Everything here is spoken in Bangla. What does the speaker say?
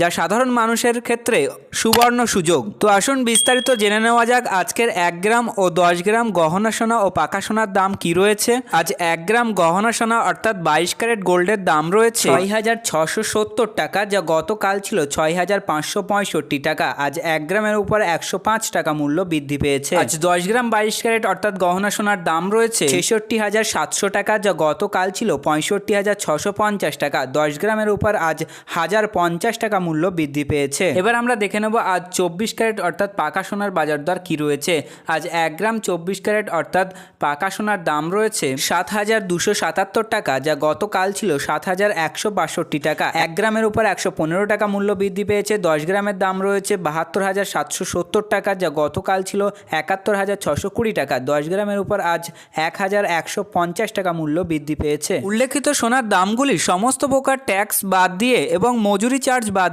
যা সাধারণ মানুষের ক্ষেত্রে সুবর্ণ সুযোগ। তো আসুন বিস্তারিত জেনে নেওয়া যাক আজকের এক গ্রাম ও দশ গ্রাম গহনা সোনা ও পাকা সোনার দাম কি রয়েছে। আজ এক গ্রাম গহনা সোনা অর্থাৎ বাইশ ক্যারেট গোল্ডের দাম রয়েছে ছয় হাজার ছশো সত্তর টাকা, যা গতকাল ছিল ছয় হাজার পাঁচশো পঁয়ষট্টি টাকা। আজ এক গ্রামের উপর একশো পাঁচ টাকা মূল্য বৃদ্ধি পেয়েছে। আজ দশ গ্রাম বাইশ ক্যারেট অর্থাৎ গহনা সোনার দাম রয়েছে ছেষট্টি হাজার সাতশো টাকা, যা গতকাল ছিল পঁয়ষট্টি হাজার ছশো পঞ্চাশ টাকা। দশ গ্রামের উপর আজ হাজার পঞ্চাশ টাকা মূল্য বৃদ্ধি পেয়েছে। এবার আমরা দেখে নেব আজ চব্বিশ ক্যারেট অর্থাৎ পাকা সোনার বাজার দর কী রয়েছে। আজ এক গ্রাম চব্বিশ ক্যারেট অর্থাৎ পাকা সোনার দাম রয়েছে সাত হাজার দুশো সাতাত্তর টাকা, যা গতকাল ছিল সাত হাজার একশো বাষট্টি টাকা। এক গ্রামের উপর একশো পনেরো টাকা মূল্য বৃদ্ধি পেয়েছে, দশ গ্রামের দাম রয়েছে বাহাত্তর হাজার সাতশো সত্তর টাকা, যা গতকাল ছিল একাত্তর হাজার ছশো কুড়ি টাকা। দশ গ্রামের উপর আজ এক হাজার একশো পঞ্চাশ টাকা মূল্য বৃদ্ধি পেয়েছে। উল্লেখিত সোনার দামগুলি সমস্ত প্রকার ট্যাক্স বাদ দিয়ে এবং মজুরি চার্জ বাদ